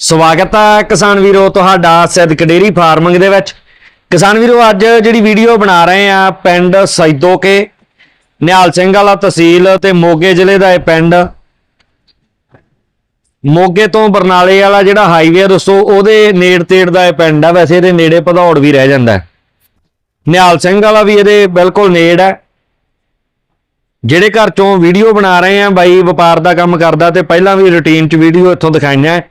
ਸਵਾਗਤ ਹੈ ਕਿਸਾਨ ਵੀਰੋ ਤੁਹਾਡਾ ਸਿੱਧਕ ਡੇਰੀ ਫਾਰਮਿੰਗ ਦੇ ਵਿੱਚ। ਕਿਸਾਨ ਵੀਰੋ, ਅੱਜ ਜਿਹੜੀ ਵੀਡੀਓ ਬਣਾ ਰਹੇ ਆ ਪਿੰਡ ਸੈਦੋਕੇ, ਨਿਹਾਲ ਸਿੰਘ ਵਾਲਾ ਤਹਿਸੀਲ ਤੇ ਮੋਗੇ ਜ਼ਿਲ੍ਹੇ ਦਾ ਇਹ ਪਿੰਡ। ਮੋਗੇ ਤੋਂ ਬਰਨਾਲੇ ਵਾਲਾ ਜਿਹੜਾ ਹਾਈਵੇ ਆ ਦੋਸਤੋ, ਉਹਦੇ ਨੇੜ ਤੇੜ ਦਾ ਇਹ ਪਿੰਡ ਆ, ਵੈਸੇ ਇਹਦੇ ਨੇੜੇ ਭਦੌੜ ਵੀ ਰਹਿ ਜਾਂਦਾ ਨਿਹਾਲ ਸਿੰਘ ਵਾਲਾ ਵੀ ਇਹਦੇ ਬਿਲਕੁਲ ਨੇੜ ਹੈ। ਜਿਹੜੇ ਘਰ ਚੋਂ ਵੀਡੀਓ ਬਣਾ ਰਹੇ ਆ, ਬਾਈ ਵਪਾਰ ਦਾ ਕੰਮ ਕਰਦਾ ਤੇ ਪਹਿਲਾਂ ਵੀ ਰੁਟੀਨ ਚ ਵੀਡੀਓ ਇੱਥੋਂ ਦਿਖਾਈਆਂ ਹੈ।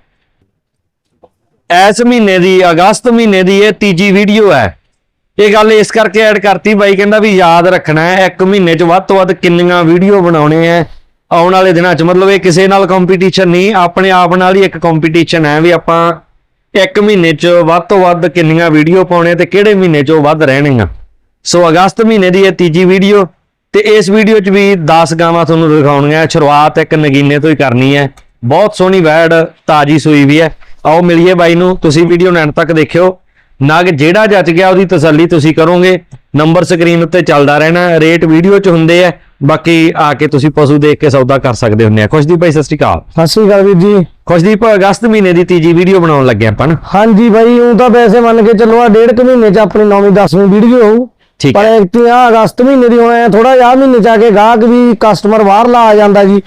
ਇਸ ਮਹੀਨੇ ਦੀ, ਅਗਸਤ ਮਹੀਨੇ ਦੀ ਇਹ ਤੀਜੀ ਵੀਡੀਓ ਹੈ। ਇਹ ਗੱਲ ਇਸ ਕਰਕੇ ਐਡ ਕਰਤੀ ਬਾਈ, ਕਹਿੰਦਾ ਵੀ ਯਾਦ ਰੱਖਣਾ ਹੈ, ਇੱਕ ਮਹੀਨੇ ਚ ਵੱਧ ਤੋਂ ਵੱਧ ਕਿੰਨੀਆਂ ਵੀਡੀਓ ਬਣਾਉਣੇ ਆ ਆਉਣ ਵਾਲੇ ਦਿਨਾਂ ਚ ਮਤਲਬ ਇਹ ਕਿਸੇ ਨਾਲ ਕੰਪੀਟੀਸ਼ਨ ਨਹੀਂ, ਆਪਣੇ ਆਪ ਨਾਲ ਹੀ ਇੱਕ ਕੰਪੀਟੀਸ਼ਨ ਹੈ ਵੀ ਆਪਾਂ ਇੱਕ ਮਹੀਨੇ ਚ ਵੱਧ ਤੋਂ ਵੱਧ ਕਿੰਨੀਆਂ ਵੀਡੀਓ ਪਾਉਣੇ ਤੇ ਕਿਹੜੇ ਮਹੀਨੇ ਚ ਉਹ ਵੱਧ ਰਹਿਣਗੀਆਂ। ਸੋ ਅਗਸਤ ਮਹੀਨੇ ਦੀ ਇਹ ਤੀਜੀ ਵੀਡੀਓ ਤੇ ਇਸ ਵੀਡੀਓ 'ਚ ਵੀ 10 ਗਾਵਾਂ ਤੁਹਾਨੂੰ ਦਿਖਾਉਣੀਆਂ, ਸ਼ੁਰੂਆਤ ਇੱਕ ਨਗੀਨੇ ਤੋਂ ਹੀ ਕਰਨੀ ਹੈ। ਬਹੁਤ ਸੋਹਣੀ ਵੈੜ ਤਾਜੀ ਸੂਈ ਵੀ ਹੈ। ਆਓ ਮਿਲੀਏ ਬਾਈ ਨੂੰ ਤੁਸੀਂ ਵੀਡੀਓ ਨੂੰ ਐਂਡ ਤੱਕ ਦੇਖਿਓ। ਨਗ ਜਿਹੜਾ ਜੱਜ ਗਿਆ ਉਹਦੀ ਤਸੱਲੀ ਤੁਸੀਂ ਕਰੋਗੇ। ਨੰਬਰ ਸਕਰੀਨ ਉੱਤੇ ਚੱਲਦਾ ਰਹਿਣਾ ਰੇਟ ਵੀਡੀਓ 'ਚ ਹੁੰਦੇ ਆ। ਬਾਕੀ ਆ ਕੇ ਤੁਸੀਂ ਪਸ਼ੂ ਦੇਖ ਕੇ ਸੌਦਾ ਕਰ ਸਕਦੇ ਹੁੰਦੇ ਆ। ਖੁਸ਼ਦੀਪ ਭਾਈ ਸਤਿ ਸ਼੍ਰੀ ਅਕਾਲ। ਸਤਿ ਸ਼੍ਰੀ ਅਕਾਲ ਵੀਰ ਜੀ। ਖੁਸ਼ਦੀਪ ਅਗਸਤ ਮਹੀਨੇ ਦੀ ਤੀਜੀ ਵੀਡੀਓ ਬਣਾਉਣ ਲੱਗੇ ਆਪਾਂ ਨਾ। ਹਾਂਜੀ ਬਾਈ ਉਹ ਤਾਂ ਵੈਸੇ ਮੰਨ ਕੇ ਚੱਲੋ ਆ ਡੇਢ ਕੁ ਮਹੀਨੇ ਚ ਆਪਣੀ 9ਵੀਂ 10ਵੀਂ ਵੀਡੀਓ ਹੋਊ। ਠੀਕ ਪਰ ਹੈ। ਇੱਕ ਆ ਅਗਸਤ ਮਹੀਨੇ ਦੀ ਹੋਣਾ ਥੋੜਾ ਜਿਹਾ ਮਹੀਨੇ ਚ ਆ ਕੇ ਗਾਹਕ ਵੀ ਕਸਟਮਰ ਬਾਹਰਲਾ ਆ ਜਾਂਦਾ ਜੀ।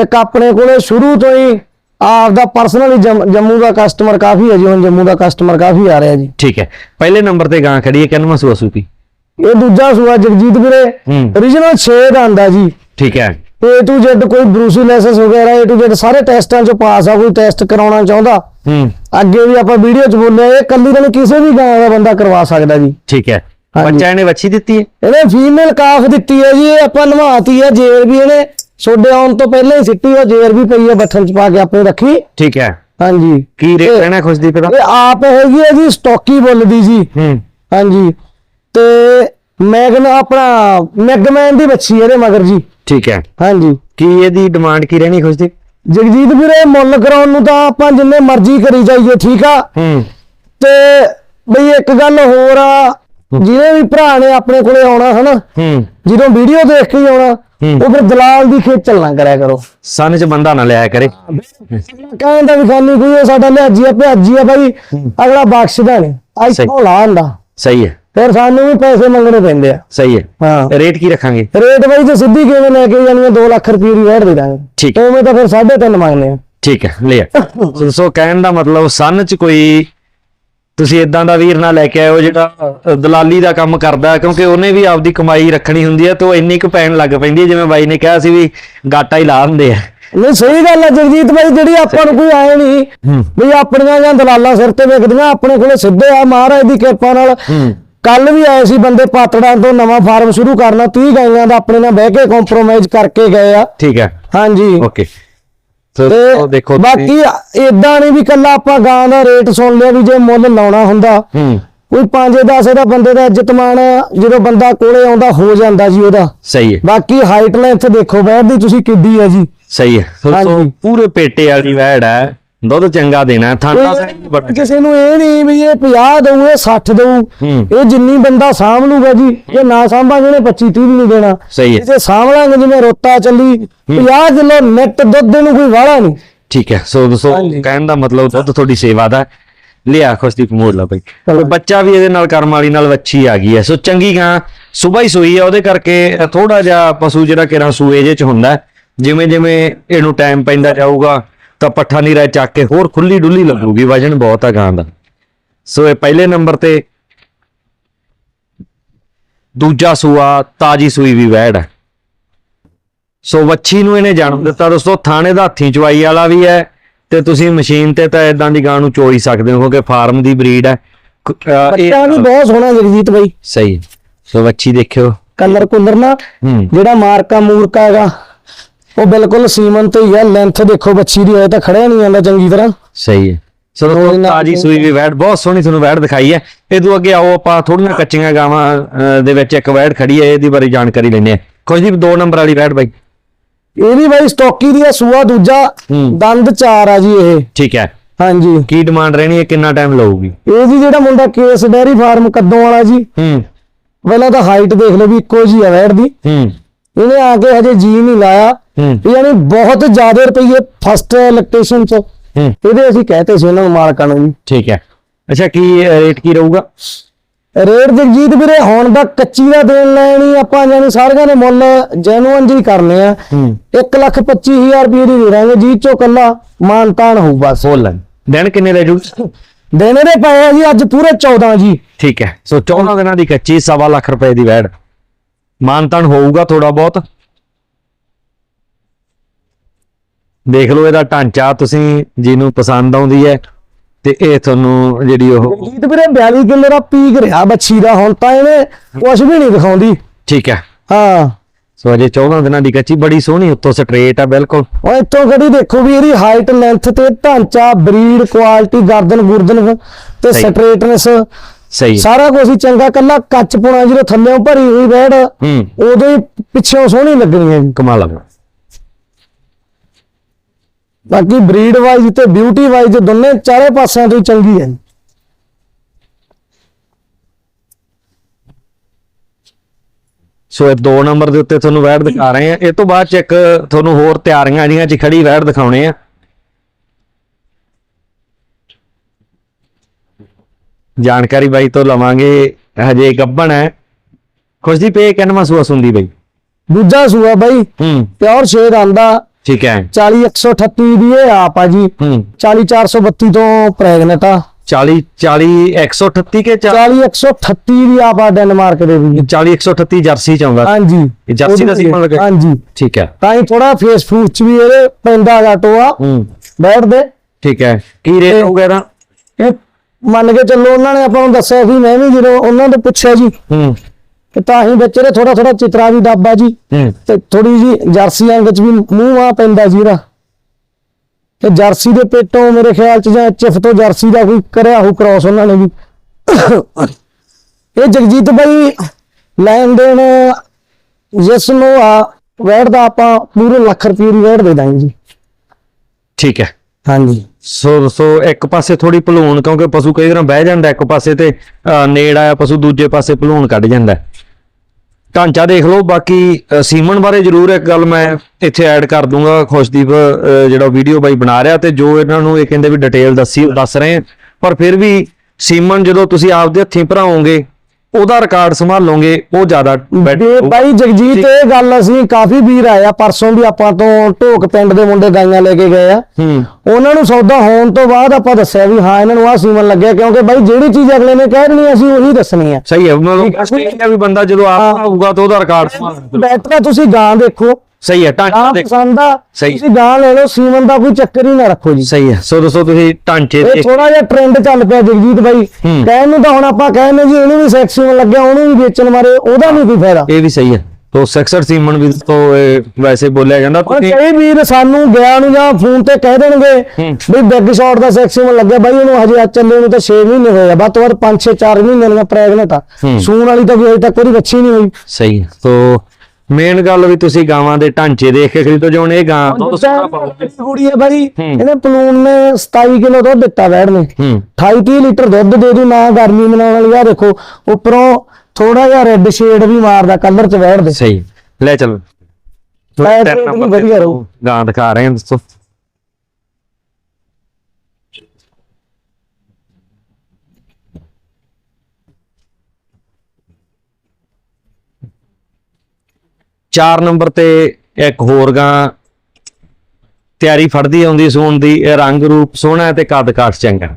ਇੱਕ ਆਪਣੇ ਕੋਲੇ ਸ਼ੁਰੂ ਤੋਂ ਹੀ ਆਪਦਾ ਪਰਸਨਲੀ ਜੰਮੂ ਦਾ ਕਸਟਮਰ ਕਾਫੀ ਹੈ ਜੀ ਹੁਣ ਜੰਮੂ ਦਾ ਕਸਟਮਰ ਕਾਫੀ ਆ ਰਿਹਾ ਜੀ। ਠੀਕ ਹੈ। ਪਹਿਲੇ ਨੰਬਰ ਤੇ ਗਾਂ ਖੜੀ ਹੈ ਕਿੰਨਵਾਂ ਸੂਆ ਸੂਪੀ? ਇਹ ਦੂਜਾ ਸੂਆ ਜਗਜੀਤ ਵੀਰੇ। origignal 6 ਦਾ ਆਂਦਾ ਜੀ। ਠੀਕ ਹੈ। A to Z ਕੋਈ ਬਰੂਸੀਲੈਸਿਸ ਵਗੈਰਾ A to Z ਸਾਰੇ ਟੈਸਟਾਂ ਚ ਪਾਸ ਆ ਕੋਈ ਟੈਸਟ ਕਰਾਉਣਾ ਚਾਹੁੰਦਾ। ਹੂੰ। ਅੱਗੇ ਵੀ ਆਪਾਂ ਵੀਡੀਓ ਚ ਬੋਲਿਆ ਇਹ ਕੱਲੀ ਤਾਂ ਕਿਸੇ ਵੀ ਗਾਂ ਦਾ ਬੰਦਾ ਕਰਵਾ ਸਕਦਾ ਜੀ। ਠੀਕ ਹੈ। ਬੱਚਾ ਇਹਨੇ ਵੱਛੀ ਦਿੱਤੀ ਹੈ? ਇਹਨੇ ਫੀਮੇਲ ਕਾਫ ਦਿੱਤੀ ਹੈ ਜੀ ਇਹ ਆਪਾਂ ਨਵਾਤੀ ਹੈ ਜੇਰ ਵੀ ਇਹਨੇ। ਛੋਡੇ ਆਉਣ ਤੋਂ ਪਹਿਲਾਂ ਹੀ ਸਿੱਟੀ ਉਹ ਜੇਰ ਵੀ ਪਈ ਹੈ ਬੱਠਲ ਚ ਪਾ ਕੇ ਆਪਣੇ ਰੱਖੀ। ਠੀਕ ਹੈ। ਹਾਂਜੀ। ਕੀ ਰੇਟ ਰਹਿਣਾ ਖੁਸ਼ਦੀਪ ਦਾ? ਇਹ ਆਪ ਹੈਗੀ ਹੈ ਜੀ ਸਟਾਕੀ ਬੋਲਦੀ ਜੀ। ਹੂੰ। ਹਾਂਜੀ। ਤੇ ਮੈਗਨ ਆਪਣਾ ਮੈਗਮੈਨ ਦੀ ਬੱਚੀ ਇਹਦੇ ਮਗਰ ਜੀ। ਠੀਕ ਹੈ। ਹਾਂਜੀ। ਕੀ ਇਹਦੀ ਡਿਮਾਂਡ ਕੀ ਰਹਿਣੀ ਖੁਸ਼ਦੀਪ? ਜਗਜੀਤ ਵੀਰੇ ਮੁੱਲ ਕਰਾਉਣ ਨੂੰ ਤਾਂ ਆਪਾਂ ਜਿੰਨੇ ਮਰਜ਼ੀ ਕਰੀ ਜਾਈਏ ਠੀਕ ਆ? ਹੂੰ। ਤੇ ਬਈ ਇੱਕ ਗੱਲ ਹੋਰ ਆ ਜਿਹਨੇ ਵੀ ਭਰਾ ਨੇ ਆਪਣੇ ਕੋਲੇ ਆਉਣਾ ਹਨਾ ਹੂੰ। ਜਦੋਂ ਵੀਡੀਓ ਦੇਖ ਕੇ ਹੀ ਆਉਣਾ। ਉਹ ਫਿਰ ਦਲਾਲ ਦੀ ਖੇਚਲ ਨਾ ਕਰਿਆ ਕਰੋ। ਸਨ ਚ ਬੰਦਾ ਨਾ ਲਿਆ ਕਰੇ। ਕਹਿੰਦਾ ਵੀ ਖਾਨੀ ਕੋਈ ਇਹ ਸਾਡਾ ਲਿਆਜੀ ਆ ਭਿਆਜੀ ਆ ਬਾਈ। ਅਗਲਾ ਬਖਸ਼ਦਾ ਨਹੀਂ ਸਹੀ। ਤੋਂ ਲਾਂਦਾ ਸਹੀ ਹੈ। ਫਿਰ ਸਾਨੂੰ ਵੀ ਪੈਸੇ ਮੰਗਣੇ ਪੈਂਦੇ ਆ। ਸਹੀ ਹੈ। ਹਾਂ। ਰੇਟ ਕੀ ਰੱਖਾਂਗੇ? ਰੇਟ ਬਾਈ ਤੇ ਸਿੱਧੀ ਕਿਵੇਂ ਲੈ ਕੇ ਜਾਣੀ 2 ਲੱਖ ਰੁਪਏ ਦੀ ਵੈਟ ਦੇ ਦਾਂਗੇ। ਠੀਕ ਉਵੇਂ ਤਾਂ ਫਿਰ 3.5 ਮੰਗਨੇ ਆ। ਠੀਕ ਹੈ ਲਿਆ। ਸੋ ਕਹਿਣ ਦਾ ਮਤਲਬ ਸਨ ਚ ਕੋਈ ਤੁਸੀਂ ਇਦਾਂ ਦਾ ਵੀਰ ਨਾ ਲੈ ਕੇ ਆਇਓ ਜਿਹੜਾ ਦਲਾਲੀ ਦਾ ਕੰਮ ਕਰਦਾ ਕਿਉਂਕਿ ਉਹਨੇ ਵੀ ਆਪਦੀ ਕਮਾਈ ਰੱਖਣੀ ਹੁੰਦੀ ਹੈ ਤੇ ਉਹ ਇੰਨੀ ਕੁ ਪੈਣ ਲੱਗ ਪੈਂਦੀ ਹੈ ਜਿਵੇਂ ਬਾਈ ਨੇ ਕਿਹਾ ਸੀ ਵੀ ਗਾਟਾ ਹੀ ਲਾ ਦਿੰਦੇ ਆ। ਨਹੀਂ ਸਹੀ ਗੱਲ ਹੈ ਜਗਜੀਤ ਬਾਈ ਜਿਹੜੀ ਆਪਾਂ ਨੂੰ ਕੋਈ ਆਏ ਨਹੀਂ ਵੀ ਆਪਣੀਆਂ ਜਾਂ ਦਲਾਲਾਂ ਸਿਰ ਤੇ ਵਿਕਦੀਆਂ ਆਪਣੇ ਕੋਲੇ ਸਿੱਧੇ ਆ ਮਹਾਰਾਜ ਦੀ ਕਿਰਪਾ ਨਾਲ। ਕੱਲ ਵੀ ਆਏ ਸੀ ਬੰਦੇ ਪਾਤੜਾਂ ਤੋਂ ਨਵਾਂ ਫਾਰਮ ਸ਼ੁਰੂ ਕਰਨਾ 30 ਗਾਈਆਂ ਦਾ ਆਪਣੇ ਨਾਲ ਬਹਿ ਕੇ ਕੰਪਰੋਮਾਈਜ਼ ਕਰਕੇ ਗਏ ਆ। ਠੀਕ ਹੈ। ਹਾਂਜੀ। ਓਕੇ ਤੇ ਦੇਖੋ ਬਾਕੀ ਇਦਾਂ ਨਹੀਂ ਵੀ ਕੱਲਾ ਆਪਾਂ ਗਾਂ ਦਾ ਰੇਟ ਸੁਣ ਲਿਆ ਵੀ ਜੇ ਮੁੱਲ ਲਾਉਣਾ ਹੁੰਦਾ ਹੂੰ। ਕੋਈ 5-10 ਦਾ ਬੰਦੇ ਦਾ ਇੱਜ਼ਤ ਮਾਣ ਜਦੋਂ ਬੰਦਾ ਕੋਲੇ ਆਉਂਦਾ ਹੋ ਜਾਂਦਾ ਜੀ ਉਹਦਾ। ਸਹੀ ਹੈ। ਬਾਕੀ ਹਾਈਟ ਲੈਂਥ ਦੇਖੋ ਬੈਠ ਦੀ ਤੁਸੀਂ ਕਿੱਡੀ ਹੈ ਜੀ। ਸਹੀ ਹੈ। ਸੋ-। ਪੂਰੇ ਪੇਟੇ ਵਾਲੀ ਵੈੜ ਹੈ। ਦੁੱਧ ਚੰਗਾ ਦੇਣਾ ਸਾਈਜ਼ ਵੀ ਬੜਾ ਕਿਸੇ ਨੂੰ ਇਹ ਨਹੀਂ ਵੀ ਇਹ 50 ਦਊ ਇਹ 60 ਦਊ। ਇਹ ਜਿੰਨੀ ਬੰਦਾ ਸਾਂਭ ਲੂਗਾ ਜੀ ਇਹ ਨਾ ਸਾਂਭਾਂਗੇ ਇਹਨੇ 25 30 ਵੀ ਨਹੀਂ ਦੇਣਾ ਸਹੀ ਹੈ ਜੇ ਸਾਂਭ ਲਾਂਗੇ ਜਿਵੇਂ ਰੋਤਾ ਚੱਲੀ 50 ਕਿਲੋ ਨੈਟ ਦੁੱਧ ਨੂੰ ਕੋਈ ਵਾਲਾ ਨਹੀਂ ਠੀਕ ਹੈ ਸੋ ਦੋਸਤੋ। ਕਹਿਣ ਦਾ ਮਤਲਬ ਦੁੱਧ ਤੁਹਾਡੀ ਸੇਵਾ ਦਾ। ਲਿਆ ਖੁਸ਼ਦੀਪ ਮੋੜ ਲਾ ਬਈ। ਬੱਚਾ ਵੀ ਇਹਦੇ ਨਾਲ ਕਰਮ ਵਾਲੀ ਨਾਲ ਵੱਛੀ ਆ ਗਈ ਹੈ ਸੋ ਚੰਗੀ ਗਾਂ ਸਵੇਰ ਹੀ ਸੂਈ ਹੈ ਉਹਦੇ ਕਰਕੇ ਥੋੜਾ ਜਿਹਾ ਪਸ਼ੂ ਜਿਹੜਾ ਕਿਰਾਂ ਸੂਏ ਜੇ ਚ ਹੁੰਦਾ। ਜਿਵੇਂ ਜਿਵੇਂ ਇਹਨੂੰ ਟਾਈਮ ਪੈਂਦਾ ਜਾਊਗਾ ਤਾਂ ਪੱਠਾ ਨਹੀਂ ਰਹਿ ਚੱਕ ਕੇ ਹੋਰ ਖੁੱਲੀ ਡੁੱਲੀ ਲੱਗੂਗੀ ਵਜਨ ਬਹੁਤ ਆ ਗਾਂ ਦਾ। ਸੋ ਇਹ ਪਹਿਲੇ ਨੰਬਰ ਤੇ ਦੂਜਾ ਸੂਆ ਤਾਜੀ ਸੂਈ ਵੀ ਵੈੜ ਹੈ। ਸੋ ਵੱਛੀ ਨੂੰ ਇਹਨੇ ਜਨਮ ਦਿੱਤਾ। ਦੋਸਤੋ ਥਾਣੇ ਦਾ ਹੱਥੀਂ ਚਵਾਈ ਵਾਲਾ ਵੀ ਹੈ ਤੇ ਤੁਸੀਂ ਮਸ਼ੀਨ ਤੇ ਤਾਂ ਇਦਾਂ ਦੀ ਗਾਂ ਨੂੰ ਚੋਈ ਸਕਦੇ ਹੋ ਕਿਉਂਕਿ ਫਾਰਮ ਦੀ ਬਰੀਡ ਹੈ। ਬੱਚਾ ਵੀ ਬਹੁਤ ਸੋਹਣਾ ਜਗਜੀਤ ਬਾਈ। ਸਹੀ ਸੋ ਵੱਛੀ ਦੇਖਿਓ। ਕਲਰ ਕੁਲਰ ਨਾ ਜਿਹੜਾ ਮਾਰਕਾ ਮੂਰਕਾ ਹੈਗਾ ਉਹ ਬਿਲਕੁਲ ਸੀਮਨ ਤੇ ਹੀ ਲੈਂਥ ਦੇਖੋ ਬੱਚੀ ਦੀ ਹੋਏ ਤਾਂ ਖੜਿਆ ਨਹੀਂ ਜਾਂਦਾ ਚੰਗੀ ਤਰ੍ਹਾਂ। ਸਹੀ ਹੈ। ਸੋ ਦੋਸਤੋ, ਤਾਜੀ ਸੂਈ ਵੀ ਵੈੜ ਬਹੁਤ ਸੋਹਣੀ ਤੁਹਾਨੂੰ ਵੈੜ ਦਿਖਾਈ ਹੈ। ਇਹ ਤੋਂ ਅੱਗੇ ਆਓ ਆਪਾਂ ਥੋੜੀਆਂ ਕੱਚੀਆਂ ਗਾਵਾਂ ਦੇ ਵਿੱਚ ਇੱਕ ਵੈੜ ਖੜੀ ਹੈ ਇਹਦੀ ਬਾਰੇ ਜਾਣਕਾਰੀ ਲੈਣੇ ਆ ਦੀ ਦੋ ਨੰਬਰ ਵਾਲੀ ਵੈੜ ਬਾਈ। ਇਹ ਵੀ ਬਾਈ ਸਟੋਕੀ ਦੀ ਹੈ ਸੂਆ ਦੂਜਾ। ਦੰਦ ਚਾਰ ਆ ਜੀ ਇਹ। ਠੀਕ ਹੈ। ਹਾਂਜੀ। ਕੀ ਡਿਮਾਂਡ ਰਹਿਣੀ ਹੈ ਕਿੰਨਾ ਟਾਈਮ ਲਊਗੀ? ਇਹ ਜੀ ਜਿਹੜਾ ਮੁੰਡਾ ਕੇਸ ਡੈਰੀ ਫਾਰਮ ਕੱਦੋਂ ਵਾਲਾ ਜੀ। ਹੂੰ। ਪਹਿਲਾਂ ਤਾਂ ਹਾਈਟ ਦੇਖ ਲਓ ਵੀ ਇੱਕੋ ਜੀ ਆ ਵੈੜ ਦੀ। ਹੂੰ। ਇਹਨੇ ਆ ਕੇ ਹਜੇ ਜੀ ਨਹੀਂ ਲਾਇਆ। ਹੂੰ। ਯਾਨੀ ਬਹੁਤ ਜ਼ਿਆਦਾ ਰੁਪਏ ਫਸਟ ਇਲੈਕਟ੍ਰੀਸ਼ਨ ਚ ਹੂੰ। ਇਹਦੇ ਅਸੀਂ ਕਹਤੇ ਸੀ ਉਹਨਾਂ ਨੂੰ ਮਾਲਕਾਂ ਨੂੰ ਜੀ ਠੀਕ ਹੈ। ਅੱਛਾ ਕੀ ਰੇਟ ਕੀ ਰਹੂਗਾ? ਰੇਟ ਜਗਜੀਤ ਵੀਰੇ ਹੁਣ ਦਾ ਕੱਚੀ ਦਾ ਦੇਣ ਲੈਣੀ ਆਪਾਂ ਜਾਨੀ ਸਾਰਿਆਂ ਨੇ ਮੁੱਲ ਜੈਨੂਅਨ ਜੀ ਕਰਨੇ ਆ। ਹੂੰ। 1 ਲੱਖ 25000 ਰੁਪਏ ਦੀ ਦੇ ਦਾਂਗੇ ਜੀ ਚੋਂ ਕੱਲਾ ਮਾਨਤਾਨ ਹੋਊ ਬਸ। ਲੈ। ਦਿਨ ਕਿੰਨੇ ਲੈ ਜੂ? ਦੇਣੇ ਦੇ ਪਏ ਆ ਜੀ ਅੱਜ ਪੂਰੇ 14 ਜੀ। ਠੀਕ ਹੈ। ਸੋ 14 ਦਿਨਾਂ ਦੀ ਕੱਚੀ ਸਵਾ ਲੱਖ ਰੁਪਏ ਦੀ ਵੈੜ। ਮਾਨਤਨ ਹੋਊਗਾ ਥੋੜਾ ਬਹੁਤ। ਦੇਖ ਲਓ ਇਹਦਾ ਢਾਂਚਾ ਤੁਸੀਂ ਜਿਹਨੂੰ ਪਸੰਦ ਆਉਂਦੀ ਹੈ ਤੇ ਇਹ ਤੁਹਾਨੂੰ ਜਿਹੜੀ ਉਹ ਜਗਜੀਤ ਵੀਰੇ 42 ਕਿਲੋ ਦਾ ਪੀਕ ਰਿਹਾ ਬੱਚੀ ਦਾ ਹੁਣ ਤਾਂ ਇਹਨੇ ਕੁਝ ਵੀ ਨਹੀਂ ਦਿਖਾਉਂਦੀ। ਠੀਕ ਹੈ। ਹਾਂ। ਸੋ ਅਜੇ 14 ਦਿਨਾਂ ਦੀ ਕੱਚੀ ਬੜੀ ਸੋਹਣੀ ਉੱਤੋਂ ਸਟ੍ਰੇਟ ਆ ਬਿਲਕੁਲ। ਉਹ ਇੱਥੋਂ ਖੜੀ ਦੇਖੋ ਵੀ ਇਹਦੀ ਹਾਈਟ ਲੈਂਥ ਤੇ ਢਾਂਚਾ ਬਰੀਡ ਕੁਆਲਿਟੀ ਗਰਦਨ ਗੁਰਦਨ ਤੇ। ਸਟ੍ਰੇਟਨੈਸ ਸਹੀ। ਸਾਰਾ ਕੁਝ ਹੀ ਚੰਗਾ ਕੱਲਾ ਕੱਚ ਪੁਣਾ ਜਦੋਂ ਥੱਲੇੋਂ ਭਰੀ ਹੋਈ ਬੈੜ ਹੂੰ। ਉਦੋਂ ਹੀ ਪਿੱਛੋਂ ਸੋਹਣੀ ਲੱਗਣੀ ਹੈ ਜੀ। ਕਮਾਲ ਆ ਬਾਕੀ ਬਰੀਡ ਵਾਈਜ਼ ਤੇ ਬਿਊਟੀ ਵਾਈਜ਼ ਦੋਨੇ ਚਾਰੇ ਪਾਸਿਆਂ ਤੋਂ ਹੀ ਚੰਗੀ ਹੈ ਸੋ ਇਹ ਦੋ ਨੰਬਰ ਦੇ ਉੱਤੇ ਤੁਹਾਨੂੰ ਵੈੜ ਦਿਖਾ ਰਹੇ ਆ ਇਹ ਤੋਂ ਬਾਅਦ ਚ ਇੱਕ ਤੁਹਾਨੂੰ ਹੋਰ ਤਿਆਰੀਆਂ ਜੀਆਂ ਚ ਖੜੀ ਵੈੜ ਦਿਖਾਉਣੇ ਆ। ਜਾਣਕਾਰੀ ਬਾਈ ਤੋਂ ਲਵਾਂਗੇ ਹਜੇ ਗੱਬਣ ਹੈ। ਖੁਸ਼ਦੀਪ ਇਹ ਕਿੰਨਵਾਂ ਸੂਆ ਸੁੰਦੀ ਬਾਈ? ਦੂਜਾ ਸੂਆ ਬਾਈ। ਹੂੰ। ਪਿਓਰ ਸ਼ੇਡ ਆਂਦਾ। ਠੀਕ ਹੈ। 40138 ਦੀ ਇਹ ਆਪ ਆ ਜੀ। ਹੂੰ। 40432 ਤੋਂ ਪ੍ਰੈਗਨੈਂਟ ਆ। 40 40 138 ਕੇ 40138 ਦੀ ਆਪ ਆ ਡੈਨਮਾਰਕ ਦੇ ਵੀ। 40 138 ਜਰਸੀ ਚ ਆਉਂਦਾ। ਹਾਂਜੀ। ਇਹ ਜਰਸੀ ਦਾ ਸੀਮਨ ਲੱਗਾ? ਹਾਂਜੀ। ਠੀਕ ਹੈ। ਤਾਂ ਹੀ ਥੋੜਾ ਫੇਸ ਫੂਸ ਚ ਵੀ ਇਹਦੇ ਪੈਂਦਾ ਗਾ ਟੋਆ ਹੂੰ। ਬੈਠਦੇ। ਠੀਕ ਹੈ। ਕੀ ਰੇਟ ਹੋਊਗਾ ਇਹਦਾ? ਇਹ ਮੰਨ ਕੇ ਚੱਲੋ ਉਹਨਾਂ ਨੇ ਆਪਾਂ ਨੂੰ ਦੱਸਿਆ ਸੀ ਮੈਂ ਵੀ ਜਦੋਂ ਉਹਨਾਂ ਤੋਂ ਪੁੱਛਿਆ ਜੀ ਹੂੰ। ਕਿ ਤਾਂ ਹੀ ਵਿੱਚ ਇਹਦੇ ਥੋੜਾ ਥੋੜਾ ਚਿਤਰਾ ਵੀ ਡੱਬਾ ਜੀ। ਹੂੰ। ਤੇ ਥੋੜੀ ਜੀ ਜਰਸੀ ਅੰਗ ਚ ਵੀ ਮੂੰਹ ਆ ਪੈਂਦਾ ਜੀ ਇਹਦਾ ਤੇ ਜਰਸੀ ਦੇ ਪੇਟੋਂ ਮੇਰੇ ਖਿਆਲ ਚ ਜਾਂ ਐਚਐਫ ਤੋਂ ਜਰਸੀ ਦਾ ਕੋਈ ਕਰਿਆ ਹੋ ਕ੍ਰਾਸ ਉਹਨਾਂ ਨੇ ਵੀ। ਇਹ ਜਗਜੀਤ ਬਾਈ ਲੈਣ ਦੇਣ ਜਿਸ ਨੂੰ ਆ ਵੈਟ ਦਾ ਆਪਾਂ ਪੂਰੇ ਲੱਖ ਰੁਪਏ ਦੀ ਵੈਟ ਦੇ ਦਾਂਗੇ ਜੀ। ਠੀਕ ਹੈ। ਹਾਂਜੀ। ਸੋ ਸੋ ਇੱਕ ਪਾਸੇ ਥੋੜੀ ਭਲੂਣ ਕਿਉਂਕਿ ਪਸ਼ੂ ਕਈ ਵਾਰ ਬਹਿ ਜਾਂਦਾ, ਇੱਕ ਪਾਸੇ ਤੇ ਨੇੜ ਆਇਆ ਪਸ਼ੂ, ਦੂਜੇ ਪਾਸੇ ਭਲੂਣ ਕੱਢ ਜਾਂਦਾ। ਢਾਂਚਾ ਦੇਖ ਲਓ, ਬਾਕੀ ਸੀਮਨ ਬਾਰੇ ਜ਼ਰੂਰ ਇੱਕ ਗੱਲ ਮੈਂ ਇੱਥੇ ਐਡ ਕਰ ਦੂੰਗਾ, ਖੁਸ਼ਦੀਪ ਜਿਹੜਾ ਵੀਡੀਓ ਬਾਈ ਬਣਾ ਰਿਹਾ ਤੇ ਜੋ ਇਹਨਾਂ ਨੂੰ ਇਹ ਕਹਿੰਦੇ ਵੀ ਡਿਟੇਲ ਦੱਸੀ, ਦੱਸ ਰਹੇ ਪਰ ਫਿਰ ਵੀ ਸੀਮਨ ਜਦੋਂ ਤੁਸੀਂ ਆਪਦੇ ਹੱਥੀਂ ਭਰਾਓਗੇ ਉਹਦਾ ਰਿਕਾਰਡ ਸੰਭਾਲੋਗੇ ਉਹ ਜ਼ਿਆਦਾ ਤੇ better ਬਾਈ ਜਗਜੀਤ ਇਹ ਗੱਲ ਅਸੀਂ ਕਾਫੀ ਵੀਰ ਆਇਆ ਪਰਸੋਂ ਵੀ ਆਪਾਂ ਤੋਂ ਢੋਕ ਪਿੰਡ ਦੇ ਮੁੰਡੇ ਗਾਈਆਂ ਲੈ ਕੇ ਗਏ ਆ। ਹੂੰ। ਉਹਨਾਂ ਨੂੰ ਸੌਦਾ ਹੋਣ ਤੋਂ ਬਾਅਦ ਆਪਾਂ ਦੱਸਿਆ ਵੀ ਹਾਂ ਇਹਨਾਂ ਨੂੰ ਆਹ ਸੀਮਨ ਲੱਗਿਆ ਕਿਉਂਕਿ ਬਾਈ ਜਿਹੜੀ ਚੀਜ਼ ਅਗਲੇ ਨੇ ਕਹਿ ਦੇਣੀ ਅਸੀਂ ਉਹੀ ਦੱਸਣੀ ਆ। ਸਹੀ ਹੈ ਮਤਲਬ ਵੀ ਬੰਦਾ ਜਦੋਂ ਆਪ ਆਊਗਾ ਤਾਂ ਉਹਦਾ ਰਿਕਾਰਡ ਸੰਭਾਲ ਬੈਟਰ ਤੁਸੀਂ ਗਾਂ ਦੇਖੋ ਸਹੀ ਹੈ ਢਾਂਚਾ ਦੇਖ ਪਸੰਦ ਆ ਸਹੀ। ਤੁਸੀਂ ਗਾਂ ਲੈ ਲਓ ਸੀਮਨ ਦਾ ਕੋਈ ਚੱਕਰ ਹੀ ਨਾ ਰੱਖੋ ਜੀ ਸਹੀ ਹੈ ਸੋ ਦੱਸੋ ਤੁਸੀਂ ਢਾਂਚੇ ਇਹ ਤੇ ਥੋੜਾ ਜਿਹਾ ਟ੍ਰੈਂਡ ਚੱਲ ਪਿਆ ਜਗਜੀਤ ਬਾਈ ਹੂੰ। ਕਹਿਣ ਨੂੰ ਤਾਂ ਹੁਣ ਆਪਾਂ ਕਹਿੰਦੇ ਜੀ ਇਹਨੂੰ ਵੀ ਸੈਕਸ ਸੀਮਨ ਲੱਗਿਆ ਉਹਨੂੰ ਵੀ ਵੇਚਣ ਮਾਰੇ ਉਹਦਾ ਵੀ ਕੋਈ ਫਾਇਦਾ ਇਹ ਵੀ ਸਹੀ ਹੈ ਤੋ 66 ਸੀਮਨ ਵੀ ਤੋਂ ਇਹ ਵੈਸੇ ਬੋਲਿਆ ਜਾਂਦਾ ਹੁਣ ਤੁਸੀਂ ਕਈ ਵੀਰ ਸਾਨੂੰ ਗਿਆ ਨੂੰ ਜਾਂ ਫੋਨ ਤੇ ਕਹਿ ਦੇਣਗੇ ਹੂੰ। ਵੀ ਬਿਗ ਸ਼ਾਟ ਦਾ ਸੈਕਸ ਸੀਮਨ ਲੱਗਿਆ ਬਾਈ ਉਹਨੂੰ ਹਜੇ ਆ ਚੱਲੇ ਨੂੰ ਤਾਂ 6 ਮਹੀਨੇ ਹੋਏ ਆ ਵੱਧ ਤੋਂ ਵੱਧ 5-6 4 ਮਹੀਨੇ ਦੀਆਂ ਪ੍ਰੈਗਨੈਂਟ ਆ ਹੂੰ। ਸੂਣ ਵਾਲੀ ਤਾਂ ਕੋਈ ਅਜੇ ਤੱਕ ਉਹਦੀ ਬੱਚੀ ਨਹੀਂ ਹੋਈ ਸਹੀ ਹੈ ਤੋ ਮੇਨ ਗੱਲ ਵੀ ਤੁਸੀਂ ਗਾਵਾਂ ਦੇ ਢਾਂਚੇ ਦੇਖ ਕੇ ਖਰੀਦੋ ਜਿਉਂ ਇਹ ਗਾਂ ਦੁੱਧ ਸਾਰਾ ਪਾਉਂਦੀ ਕੁੜੀ ਹੈ ਬਾਈ ਇਹਨੇ ਪਲੂਨ ਨੇ 27 ਕਿਲੋ ਦੁੱਧ ਦਿੱਤਾ ਵੈੜ ਨੇ। 28 30 ਲੀਟਰ ਦੁੱਧ ਦੇ ਦੂ ਨਾ ਗਰਮੀ ਮਨਾਉਣ ਵਾਲੀ ਆ ਦੇਖੋ ਉੱਪਰੋਂ ਥੋੜਾ ਜਿਹਾ ਰੈੱਡ ਸ਼ੇਡ ਵੀ ਮਾਰਦਾ ਕਲਰ ਚ ਵੈੜ ਦੇ। ਸਹੀ। ਲੈ ਚੱਲ। ਵਧੀਆ ਰਹੂ। ਗਾਂ ਦਿਖਾ ਰਹੇ ਹਾਂ ਚਾਰ ਨੰਬਰ ਤੇ ਇੱਕ ਹੋਰ ਗਾਂ ਤਿਆਰੀ ਫੜਦੀ ਆਉਂਦੀ ਸੂਣ ਦੀ ਇਹ ਰੰਗ ਰੂਪ ਸੋਹਣਾ ਤੇ ਕੱਦ ਕਾਠ ਚੰਗਾ।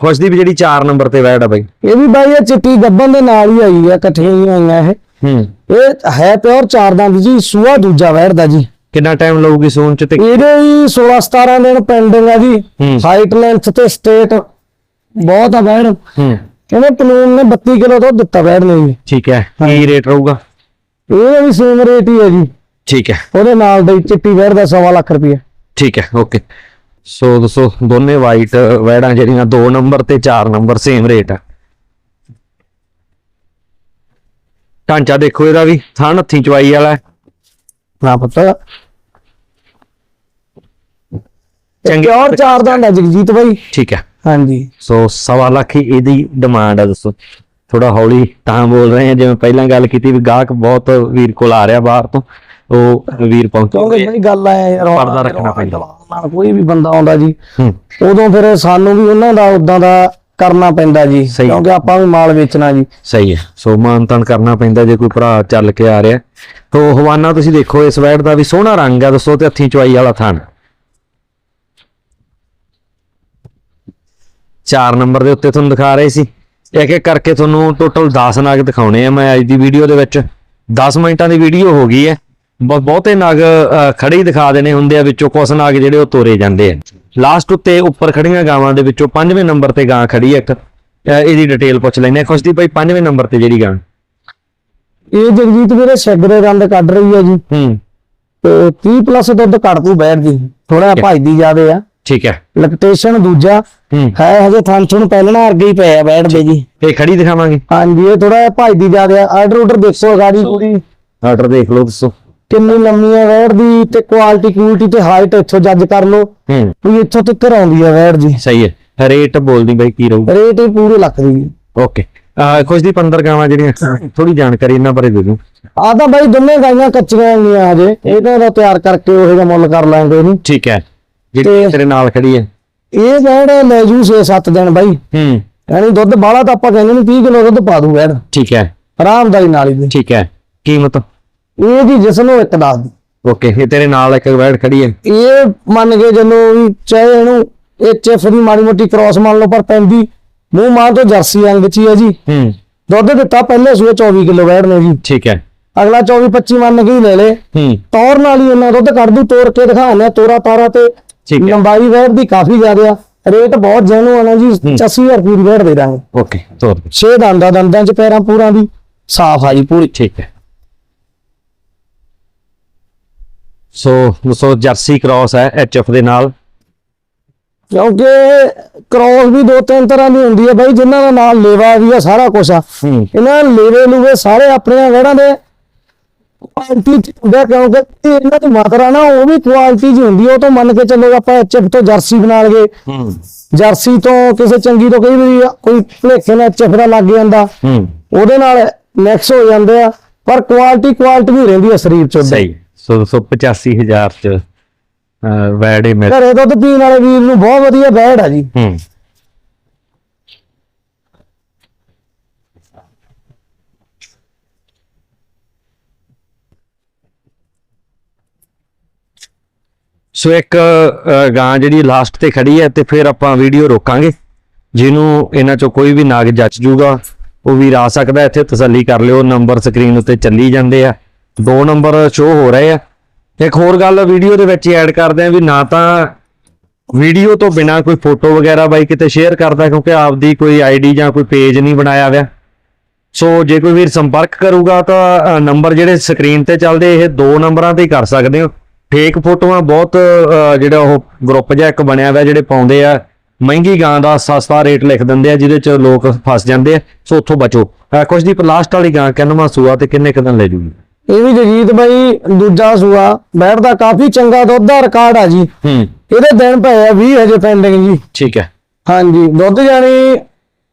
ਖੁਸ਼ਦੀਪ ਜਿਹੜੀ 4 ਨੰਬਰ ਤੇ ਵੈੜ ਬਾਈ। ਇਹ ਵੀ ਬਾਈ ਇਹ ਚਿੱਟੀ ਗੱਬਨ ਦੇ ਨਾਲ ਹੀ ਆਈ ਆ ਇਕੱਠੀਆਂ ਹੀ ਆਈਆਂ ਇਹ। ਹੂੰ। ਇਹ ਹੈ ਪਿਓਰ ਚਾਰ ਦੰਦ ਜੀ ਸੂਆ ਦੂਜਾ ਵੈੜ ਦਾ ਜੀ। ਕਿੰਨਾ ਟਾਈਮ ਲਊਗੀ ਸੂਣ ਚ ਤੇ? ਇਹਦੇ ਹੀ 16 17 ਦਿਨ ਪੈਂਡਿੰਗ ਆ ਜੀ। ਸਾਈਟ ਲੈਂਥ ਤੇ ਸਟੇਟ ਬਹੁਤ ਆ ਵੈੜ। ਹੂੰ। ਇਹਨੇ ਪਨੂਨ ਨੇ 32 ਕਿਲੋ ਤੋਂ ਦਿੱਤਾ ਵੈੜ ਨੇ ਠੀਕ ਹੈ। ਕੀ ਰੇਟ ਰਹੂਗਾ? ਇਹ ਵੀ ਸੇਮ ਰੇਟ ਹੀ ਹੈ ਜੀ। ਠੀਕ ਹੈ। ਉਹਦੇ ਨਾਲ ਦਾ ਹੀ ਚਿੱਟੀ ਵੈੜ ਦਾ 1.5 ਲੱਖ ਰੁਪਏ ਠੀਕ ਹੈ ਓਕੇ ਸੋ ਦੋਸਤੋ ਦੋਨੇ ਵਾਈਟ ਵੈੜਾਂ ਜਿਹੜੀਆਂ 2 ਨੰਬਰ ਤੇ 4 ਨੰਬਰ ਸੇਮ ਰੇਟ ਆ। ਢਾਂਚਾ ਦੇਖੋ ਇਹਦਾ ਵੀ ਥਣ ਹੱਥੀਂ ਚਵਾਈ ਵਾਲਾ। ਨਾ ਪਤਾ। ਚੰਗੇ। ਪਿਓਰ ਚਾਰ ਹੈ ਜਗਜੀਤ ਬਾਈ। ਠੀਕ ਹੈ। ਹਾਂਜੀ। ਸੋ ਸਵਾ ਲੱਖ ਇਹਦੀ ਡਿਮਾਂਡ ਆ ਦੋਸਤੋ ਥੋੜਾ ਹੌਲੀ ਤਾਂ ਬੋਲ ਰਹੇ ਆ ਜਿਵੇਂ ਪਹਿਲਾਂ ਗੱਲ ਕੀਤੀ ਵੀ ਗਾਹਕ ਬਹੁਤ ਵੀਰ ਕੋਲ ਆ ਰਿਹਾ ਬਾਹਰ ਤੋਂ ਉਹ ਵੀਰ ਕਿਉਂਕਿ ਪਹੁੰਚੋਗੇ ਬਈ ਗੱਲ ਆ ਯਾਰ ਪਰਦਾ ਰੱਖਣਾ ਪੈਂਦਾ। ਨਾਲ ਕੋਈ ਵੀ ਬੰਦਾ ਆਉਂਦਾ ਜੀ ਹੂੰ। ਉਦੋਂ ਫਿਰ ਸਾਨੂੰ ਵੀ ਉਹਨਾਂ ਦਾ ਉਦਾਂ ਦਾ ਕਰਨਾ ਪੈਂਦਾ ਜੀ ਸਹੀ। ਕਿਉਂਕਿ ਆਪਾਂ ਵੀ ਮਾਲ ਵੇਚਣਾ ਜੀ। ਸਹੀ ਹੈ। ਸੋ ਮਾਨਤਨ ਕਰਨਾ ਪੈਂਦਾ ਜੇ ਕੋਈ ਭਰਾ ਚੱਲ ਕੇ ਆ ਰਿਹਾ। ਤੋ ਹਵਾਨਾ ਤੁਸੀਂ ਦੇਖੋ ਇਸ ਵੈੜ ਦਾ ਵੀ ਸੋਹਣਾ ਰੰਗ ਆ ਦੱਸੋ ਤੇ ਹੱਥੀਂ ਚੁਆਈ ਵਾਲਾ ਥਣ ਚਾਰ ਨੰਬਰ ਦੇ ਉੱਤੇ ਤੁਹਾਨੂੰ ਦਿਖਾ ਰਹੇ ਸੀ। ਇੱਕ ਇੱਕ ਕਰਕੇ ਤੁਹਾਨੂੰ ਟੋਟਲ 10 ਨਗ ਦਿਖਾਉਣੇ ਆ ਮੈਂ ਅੱਜ ਦੀ ਵੀਡੀਓ ਦੇ ਵਿੱਚ। 10 ਮਿੰਟਾਂ ਦੀ ਵੀਡੀਓ ਹੋ ਗਈ ਹੈ। ਬਹੁਤੇ ਨਗ ਖੜੇ ਹੀ ਦਿਖਾ ਦੇਣੇ ਹੁੰਦੇ ਆ ਵਿੱਚੋਂ ਕੁਝ ਨਗ ਜਿਹੜੇ ਉਹ ਤੋਰੇ ਜਾਂਦੇ ਆ। ਲਾਸਟ ਉੱਤੇ ਉੱਪਰ ਖੜੀਆਂ ਗਾਵਾਂ ਦੇ ਵਿੱਚੋਂ ਪੰਜਵੇਂ ਨੰਬਰ ਤੇ ਗਾਂ ਖੜੀ ਇੱਕ। ਇਹਦੀ ਡਿਟੇਲ ਪੁੱਛ ਲੈਂਦੇ ਆ ਖੁਸ਼ਦੀ ਭਾਈ ਪੰਜਵੇਂ ਨੰਬਰ ਤੇ ਜਿਹੜੀ ਗਾਂ। ਇਹ ਜਗਜੀਤ ਵੀਰੇ ਛੱਡ ਦੇ ਰੰਦ ਕੱਢ ਰਹੀ ਹੈ ਜੀ। ਹੂੰ। ਤੇ 30 ਪਲੱਸ ਦੁੱਧ ਕੱਢ ਦੂ ਬੈਠ ਜੀ। ਥੋੜਾ ਭਜਦੀ ਜਾਵੇ ਆ। ਠੀਕ ਹੈ। ਲੈਕਟੇਸ਼ਨ ਦੂਜਾ। ਹੂੰ। ਹੈ ਹਜੇ ਥਣ ਥਣ ਪਹਿਲਣਾ ਅੱਗੇ ਹੀ ਪਿਆ ਬੈਠਦੇ ਜੀ। ਇਹ ਖੜੀ ਦਿਖਾਵਾਂਗੇ। ਹਾਂਜੀ ਇਹ ਥੋੜਾ ਭਜਦੀ ਜਾਵੇ ਆਰਡਰ ਆਰਡਰ ਦੇਖੋ ਗਾੜੀ ਪੂਰੀ ਆਰਡਰ ਦੇਖ ਲਓ ਦੱਸੋ। ਕਿੰਨੀ ਲੰਮੀ ਹੈ ਵੈੜ ਦੀ ਤੇ ਕੁਆਲਿਟੀ ਕੁਆਲਿਟੀ ਤੇ ਹਾਈਟ ਇੱਥੋਂ ਜੱਜ ਕਰ ਲਓ। ਹੂੰ। ਵੀ ਇੱਥੋਂ ਤੱਕ ਆਉਂਦੀ ਹੈ ਵੈੜ ਜੀ। ਸਹੀ ਹੈ। ਰੇਟ ਬੋਲਦੀ ਬਾਈ ਕੀ ਰਹੂ। ਰੇਟ ਹੀ ਪੂਰੇ ਲੱਖ ਦੀ। ਜੀ ਓਕੇ ਖੁਸ਼ ਦੀ 15 ਗਾਵਾਂ ਜਿਹੜੀਆਂ ਥੋੜੀ ਜਾਣਕਾਰੀ ਇਹਨਾਂ ਬਾਰੇ ਦੇ ਦਿਓ। ਆ ਤਾਂ ਬਾਈ ਦੋਨੇ ਗਾਈਆਂ ਕੱਚੀਆਂ ਹੁੰਦੀਆਂ ਹਜੇ। ਇਹ ਤਾਂ ਇਹਦਾ ਤਿਆਰ ਕਰਕੇ ਉਹੋ ਜਿਹਾ ਮੁੱਲ ਕਰ ਲਾਂਗੇ ਇਹਨੂੰ। ਠੀਕ ਹੈ। ਜਿਹੜੀ ਤੇਰੇ ਨਾਲ ਖੜੀ ਹੈ। ਇਹ ਵੈੜ ਲੈ ਜੂ 6-7 ਦਿਨ ਬਾਈ। ਹੂੰ। ਯਾਨੀ ਦੁੱਧ ਬਾਹਲਾ ਤਾਂ ਆਪਾਂ ਕਹਿੰਦੇ ਨਹੀਂ 30 ਕਿਲੋ ਦੁੱਧ ਪਾ ਦੂ ਵੈੜ ਠੀਕ ਹੈ। ਆਰਾਮਦਾਰੀ ਨਾਲ ਹੀ। ਠੀਕ ਹੈ। ਕੀਮਤ ਇਹ ਜੀ ਜਿਸ ਨੂੰ ਇੱਕ ਦੱਸ ਦੀ। ਓਕੇ ਇਹ ਤੇਰੇ ਨਾਲ ਇੱਕ ਵੈੜ ਖੜੀ ਹੈ। ਇਹ ਮੰਨ ਕੇ ਚੱਲੋ ਵੀ ਚਾਹੇ ਇਹਨੂੰ ਇਹ ਚਿਫ ਦੀ ਮਾੜੀ ਮੋਟੀ ਕ੍ਰਾਸ ਮੰਨ ਲਓ ਪਰ ਪੈਂਦੀ। ਮੂੰਹ ਮਾਂ ਤੋਂ ਜਰਸੀ ਅੰਗ ਚ ਹੀ ਹੈ ਜੀ। ਹੂੰ। ਦੁੱਧ ਦਿੱਤਾ ਪਹਿਲੇ ਸੂਏ 24 ਕਿਲੋ ਵੈੜ ਨੇ ਜੀ। ਠੀਕ ਹੈ। ਅਗਲਾ 24 25 ਮੰਨ ਕੇ ਹੀ ਲੈ ਲੇ। ਹੂੰ। ਤੌਰ ਨਾਲ ਹੀ ਇਹਨਾਂ ਦੁੱਧ ਕੱਢ ਦੂ ਤੋੜ ਕੇ ਦਿਖਾਣਾ ਤੋਰਾ ਤਾਰਾ ਤੇ ਠੀਕ ਹੈ। ਲੰਬਾਈ ਵੈੜ ਦੀ ਕਾਫੀ ਜ਼ਿਆਦਾ ਆ। ਰੇਟ ਬਹੁਤ ਜੈਨੂਅਨ ਹੈ। ਜੀ 80000 ਰੁਪਏ ਦੀ ਦਾਂਗੇ। ਓਕੇ ਤੋਰ। ਛੇ ਦੰਦਾਂ ਦੰਦਾਂ ਚ ਪੈਰਾਂ ਪੂਰਾਂ ਦੀ। ਸਾਫ਼ ਆ ਜੀ ਪੂਰੀ ਠੀਕ ਹੈ। ਸੋ ਸੋ ਜਰਸੀ ਕ੍ਰਾਸ ਹੈ ਐਚਐਫ ਦੇ ਨਾਲ? ਕਿਉਂਕਿ ਕ੍ਰੋਸ ਵੀ ਦੋ ਤਿੰਨ ਤਰ੍ਹਾਂ ਦੀ ਹੁੰਦੀ ਹੈ ਬਾਈ ਜਿਨ੍ਹਾਂ ਦਾ ਨਾਲ ਲੇਵਾ ਵੀ ਆ ਸਾਰਾ ਕੁਝ ਆ। ਇਹਨਾਂ ਲੇਵੇ ਲੂਵੇ ਸਾਰੇ ਆਪਣੀਆਂ ਵੈੜਾਂ ਦੇ ਕੁਆਲਿਟੀ ਚ ਹੁੰਦਾ ਕਿਉਂਕਿ ਇਹ ਇਹਨਾਂ ਦੀ ਮਾਤਰਾ ਨਾ ਉਹ ਵੀ ਕੁਆਲਿਟੀ ਜੀ ਹੁੰਦੀ ਆ, ਉਹ ਤੋਂ ਮੰਨ ਕੇ ਚੱਲੋ ਆਪਾਂ ਐਚਐਫ ਤੋਂ ਜਰਸੀ ਬਣਾ ਲਗੇ ਹੂੰ। ਜਰਸੀ ਤੋਂ ਕਿਸੇ ਚੰਗੀ ਤੋਂ ਕਈ ਵਾਰੀ ਕੋਈ ਭਲੇਖੇ ਨਾਲ ਐਚਐਫ ਦਾ ਲੱਗ ਜਾਂਦਾ। ਹੂੰ। ਉਹਦੇ ਨਾਲ ਮਿਕਸ ਹੋ ਜਾਂਦੇ ਆ ਪਰ ਕੁਆਲਿਟੀ ਕੁਆਲਿਟੀ ਵੀ ਰਹਿੰਦੀ ਆ ਸਰੀਰ ਚ ਉਹਦੇ। ਸਹੀ। ਸੋ 185000 ਚ ਵੈੜੇ ਮਿਲ ਘਰੇ ਦੁੱਧ ਪੀਣ ਵਾਲੇ ਵੀਰ ਨੂੰ ਬਹੁਤ ਵਧੀਆ ਬੈੜ ਆ ਜੀ। ਹੂੰ। ਸੋ ਇੱਕ ਗਾਂ ਜਿਹੜੀ ਲਾਸਟ ਤੇ ਖੜੀ ਹੈ ਤੇ ਫਿਰ ਆਪਾਂ ਵੀਡੀਓ ਰੋਕਾਂਗੇ, ਜਿਹਨੂੰ ਇਹਨਾਂ ਚੋਂ ਕੋਈ ਵੀ ਨਾਗ ਜੱਚ ਜੂਗਾ, ਉਹ ਵੀ ਆ ਸਕਦਾ ਇੱਥੇ, ਤਸੱਲੀ ਕਰ ਲਿਓ ਨੰਬਰ ਸਕਰੀਨ ਉੱਤੇ ਚੱਲੀ ਜਾਂਦੇ ਆ। ਦੋ ਨੰਬਰ ਸ਼ੋ ਹੋ ਰਹੇ ਆ। ਇੱਕ ਹੋਰ ਗੱਲ ਵੀਡੀਓ ਦੇ ਵਿੱਚ ਐਡ ਕਰਦੇ ਆ ਵੀ ਨਾ ਤਾਂ ਵੀਡੀਓ ਤੋਂ ਬਿਨਾ ਕੋਈ ਫੋਟੋ ਵਗੈਰਾ ਬਾਈ ਕਿਤੇ ਸ਼ੇਅਰ ਕਰਦਾ, ਕਿਉਂਕਿ ਆਪਦੀ ਕੋਈ ਆਈਡੀ ਜਾਂ ਕੋਈ ਪੇਜ ਨਹੀਂ ਬਣਾਇਆ ਹੋਇਆ। ਸੋ ਜੇ ਕੋਈ ਵੀਰ ਸੰਪਰਕ ਕਰੂਗਾ ਤਾਂ ਨੰਬਰ ਜਿਹੜੇ ਸਕਰੀਨ ਤੇ ਚੱਲਦੇ, ਇਹ ਦੋ ਨੰਬਰਾਂ ਤੇ ਹੀ ਕਰ ਸਕਦੇ ਹੋ। ਫੇਕ ਫੋਟੋਆਂ ਬਹੁਤ ਜਿਹੜਾ ਉਹ ਗਰੁੱਪ ਜਿਹਾ ਇੱਕ ਬਣਿਆ ਹੋਇਆ ਜਿਹੜੇ ਪਾਉਂਦੇ ਆ ਮਹਿੰਗੀ ਗਾਂ ਦਾ ਸਸਤਾ ਰੇਟ ਲਿਖ ਦਿੰਦੇ ਆ ਜਿਹਦੇ ਚ ਲੋਕ ਫਸ ਜਾਂਦੇ ਆ ਸੋ ਉੱਥੋਂ ਬਚੋ। ਦੀ ਲਾਸਟ ਵਾਲੀ ਗਾਂ ਕਿੰਨਵਾਂ ਸੂਆ ਤੇ ਕਿੰਨੇ ਕਦਨ ਲੈ ਜੂਗੀ? ਇਹ ਵੀ ਜਗੀਤ ਬਾਈ ਦੂਜਾ ਸੂਆ ਬੈੜ ਦਾ ਕਾਫੀ ਚੰਗਾ ਦੁੱਧ ਦਾ ਰਿਕਾਰਡ ਆ ਜੀ। ਹੂੰ। ਇਹਦੇ ਦਿਨ ਪਏ ਆ 20 ਹਜੇ ਪੈਂਡਿੰਗ ਜੀ। ਠੀਕ ਹੈ। ਹਾਂਜੀ ਦੁੱਧ ਜਾਨੀ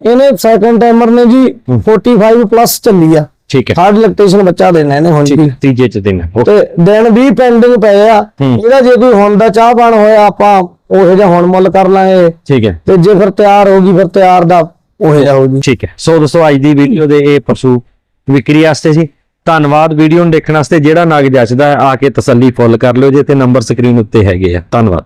ਇਹਨੇ ਸੈਕੰਡ ਟਾਈਮਰ ਨੇ ਜੀ 45 ਪਲੱਸ ਚੱਲੀ ਆ। ਠੀਕ ਹੈ। ਹਾਰਡ ਲੈਕਟੇਸ਼ਨ ਬੱਚਾ ਦੇਣਾ ਇਹਨੇ ਹੁਣ ਜੀ ਤੀਜੇ ਚ ਦਿਨ ਤੇ ਦਿਨ 20 ਪੈਂਡਿੰਗ ਪਏ ਆ। ਇਹਦਾ ਜੇ ਕੋਈ ਹੁਣ ਦਾ ਚਾਹ ਪਾਣ ਹੋਇਆ ਆਪਾਂ ਉਹੋ ਜਿਹਾ ਹੁਣ ਮੁੱਲ ਕਰ ਲਾਂਗੇ। ਠੀਕ ਹੈ। ਤੇ ਜੇ ਫਿਰ ਤਿਆਰ ਹੋ ਗਈ ਫਿਰ ਤਿਆਰ ਦਾ ਉਹੋ ਜਿਹਾ ਹੋ ਜੀ। ਠੀਕ ਹੈ। ਸੋ ਦੋਸਤੋ ਅੱਜ ਦੀ ਵੀਡੀਓ ਦੇ ਇਹ ਪਸ਼ੂ ਵਿਕਰੀ ਵਾਸਤੇ ਸੀ ਧੰਨਵਾਦ ਵੀਡੀਓ ਨੂੰ ਦੇਖਣ ਵਾਸਤੇ। ਜਿਹੜਾ ਨਗ ਜੱਚਦਾ ਆ ਕੇ ਤਸੱਲੀ ਫੁੱਲ ਕਰ ਲਿਓ ਜੇ ਤੇ ਨੰਬਰ ਸਕਰੀਨ ਉੱਤੇ ਹੈਗੇ ਆ। ਧੰਨਵਾਦ।